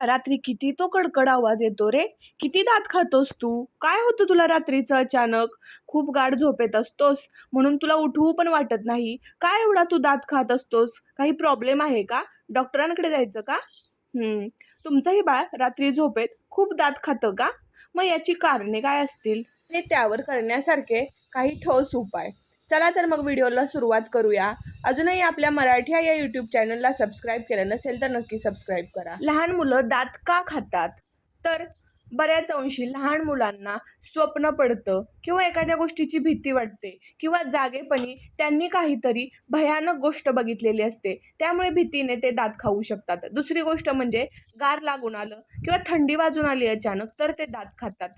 रात्री किती तो कडकड आवाज येतो रे? किती दात खातोस तू? काय होतं तुला रात्रीचं अचानक? खूप गाढ झोपेत असतोस म्हणून तुला उठवू पण वाटत नाही. काय एवढा तू दात खात असतोस? काही प्रॉब्लेम आहे का? डॉक्टरांकडे जायचं का? तुमचंही बाळ रात्री झोपेत खूप दात खातं का? मग याची कारणे काय असतील? आणि त्यावर करण्यासारखे काही ठोस उपाय. चला तर मग व्हिडिओला सुरुवात करूया. अजूनही आपल्या मराठी या यूट्यूब चॅनलला सबस्क्राईब केलं नसेल तर नक्की सबस्क्राईब करा. लहान मुलं दात का खातात? तर बऱ्याच अंशी लहान मुलांना स्वप्न पडतं किंवा एखाद्या गोष्टीची भीती वाटते किंवा जागेपणी त्यांनी काहीतरी भयानक गोष्ट बघितलेली असते. त्यामुळे भीतीने ते दात खाऊ शकतात. दुसरी गोष्ट म्हणजे गार लागून आलं किंवा थंडी वाजून आली अचानक तर ते दात खातात.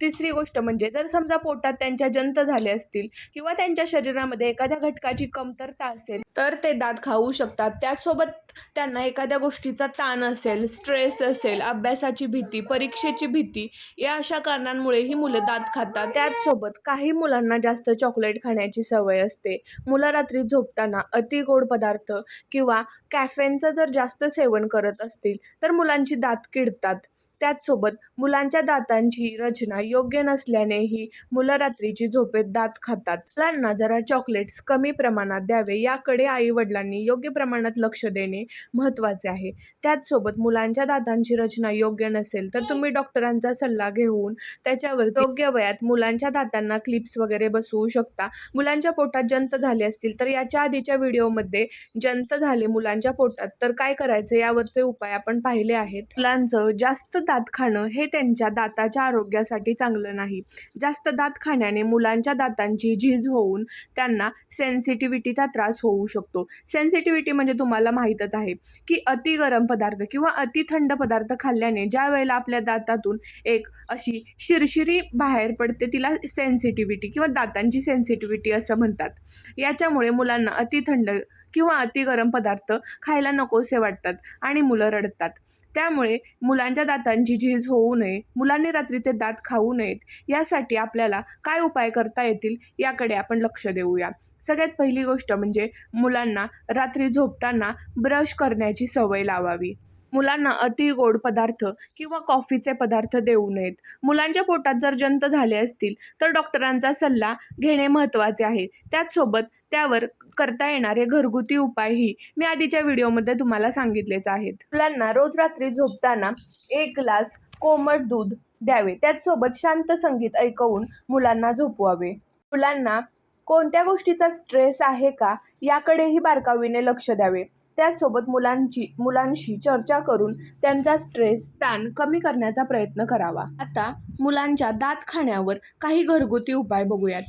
तिसरी गोष्ट म्हणजे जर समजा पोटात त्यांच्या जंत झाले असतील किंवा त्यांच्या शरीरामध्ये एखाद्या घटकाची कमतरता असेल तर ते दात खाऊ शकतात. त्याचसोबत त्यांना एखाद्या गोष्टीचा ताण असेल स्ट्रेस असेल अभ्यासाची भीती परीक्षेची भीती या अशा कारणांमुळे ही मुलं दात खातात. त्याचसोबत काही मुलांना जास्त चॉकलेट खाण्याची सवय असते. मुलं रात्री झोपताना अति गोड पदार्थ किंवा कॅफेनचं जर जास्त सेवन करत असतील तर मुलांची दात किडतात. त्याचसोबत मुलांच्या दातांची रचना योग्य नसल्यानेही मुलं रात्रीची झोपेत दात खातात. मुलांना जरा चॉकलेट्स कमी प्रमाणात द्यावे याकडे आई वडिलांनी योग्य प्रमाणात लक्ष देणे महत्त्वाचे आहे. त्याचसोबत मुलांच्या दातांची रचना योग्य नसेल तर तुम्ही डॉक्टरांचा सल्ला घेऊन त्याच्यावर योग्य वयात मुलांच्या दातांना क्लिप्स वगैरे बसवू शकता. मुलांच्या पोटात जंत झाले असतील तर याच्या आधीच्या व्हिडिओमध्ये जंत झाले मुलांच्या पोटात. तर काय करायचं? यावरचे उपाय आपण पाहिले आहेत. मुलांचं जास्त दात दात खाणं हे त्यांच्या दाताच्या आरोग्यासाठी चांगलं नाही. जास्त दात खाण्याने मुलांच्या दातांची झीज होऊन त्यांना सेन्सिटिव्हिटीचा त्रास होऊ शकतो. सेन्सिटिव्हिटी म्हणजे तुम्हाला माहीतच आहे की अति गरम पदार्थ किंवा अति थंड पदार्थ खाल्ल्याने ज्या वेळेला आपल्या दातातून एक अशी शिरशिरी बाहेर पडते तिला सेन्सिटिव्हिटी किंवा दातांची सेन्सिटिव्हिटी असं म्हणतात. याच्यामुळे मुलांना अति थंड किंवा अति गरम पदार्थ खायला नकोसे वाटतात आणि मुलं रडतात. त्यामुळे मुलांच्या दातांची झीज होऊ नये मुलांनी रात्रीचे दात खाऊ नयेत यासाठी आपल्याला काय उपाय करता येतील याकडे आपण लक्ष देऊया. सगळ्यात पहिली गोष्ट म्हणजे मुलांना रात्री झोपताना ब्रश करण्याची सवय लावावी. मुलांना अति गोड पदार्थ किंवा कॉफीचे पदार्थ देऊ नयेत. मुलांच्या पोटात जर जंत झाले असतील तर डॉक्टरांचा सल्ला घेणे महत्त्वाचे आहे. त्याचसोबत त्यावर करता येणारे घरगुती उपायही मी आधीच्या व्हिडिओमध्ये तुम्हाला सांगितलेच आहेत. मुलांना रोज रात्री झोपताना एक ग्लास कोमट दूध द्यावे. त्याचसोबत शांत संगीत ऐकवून मुलांना झोपवावे. मुलांना कोणत्या गोष्टीचा स्ट्रेस आहे का याकडेही बारकावीने लक्ष द्यावे. त्याचसोबत मुलांची मुलांशी चर्चा करून त्यांचा स्ट्रेस ताण कमी करण्याचा प्रयत्न करावा. आता मुलांच्या दात खाण्यावर काही घरगुती उपाय बघूयात.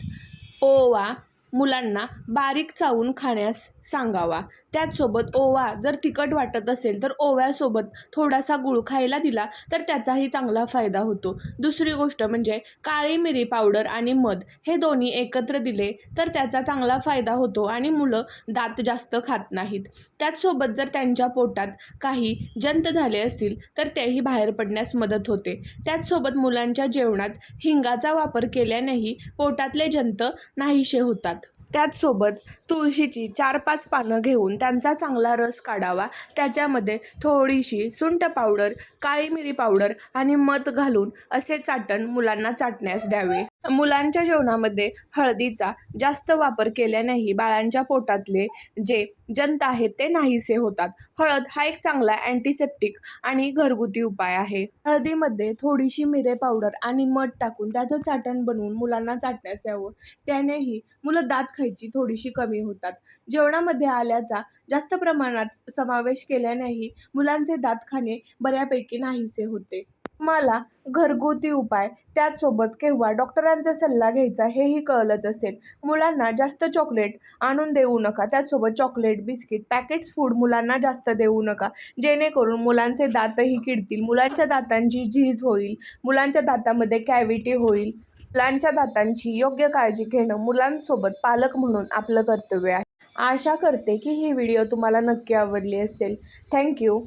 ओवा मुलांना बारीक चावून खाण्यास सांगावा. त्याचसोबत ओवा जर तिखट वाटत असेल तर ओव्यासोबत थोडासा गुळ खायला दिला तर त्याचाही चांगला फायदा होतो. दुसरी गोष्ट म्हणजे काळी मिरी पावडर आणि मध हे दोन्ही एकत्र दिले तर त्याचा चांगला फायदा होतो आणि मुलं दात जास्त खात नाहीत. त्याचसोबत जर त्यांच्या पोटात काही जंत झाले असतील तर तेही बाहेर पडण्यास मदत होते. त्याचसोबत मुलांच्या जेवणात हिंगाचा वापर केल्यानेही पोटातले जंत नाहीसे होतात. त्याचसोबत तुळशीची चार पाच पानं घेऊन त्यांचा चांगला रस काढावा. त्याच्यामध्ये थोडीशी सुंठ पावडर काळी मिरी पावडर आणि मध घालून असे चाटण मुलांना चाटण्यास द्यावे. मुलांच्या जेवणामध्ये हळदीचा जास्त वापर केल्यानेही बाळांच्या पोटातले जे जंत आहेत ते नाहीसे होतात. हळद हा एक चांगला अँटीसेप्टिक आणि घरगुती उपाय आहे. हळदीमध्ये थोडीशी मिरे पावडर आणि मध टाकून त्याचं चाटण बनवून मुलांना चाटण्यास द्यावं. त्यानेही मुलं दात खायची थोडीशी कमी होतात. जेवणामध्ये आल्याचा जास्त प्रमाणात समावेश केल्यानेही मुलांचे दात खाणे बऱ्यापैकी नाहीसे होते. तुम्हाला घरगुती उपाय त्याचसोबत केव्हा डॉक्टरांचा सल्ला घ्यायचा हेही कळलंच असेल. मुलांना जास्त चॉकलेट आणून देऊ नका. त्याचसोबत चॉकलेट बिस्किट पॅकेट्स फूड मुलांना जास्त देऊ नका. जेणेकरून मुलांचे दातही किडतील. मुलांच्या दातांची झीज होईल. मुलांच्या दातामध्ये कॅव्हिटी होईल. मुलांच्या दातांची योग्य काळजी घेणं मुलांसोबत पालक म्हणून आपलं कर्तव्य आहे. आशा करते की ही व्हिडिओ तुम्हाला नक्की आवडली असेल. थँक्यू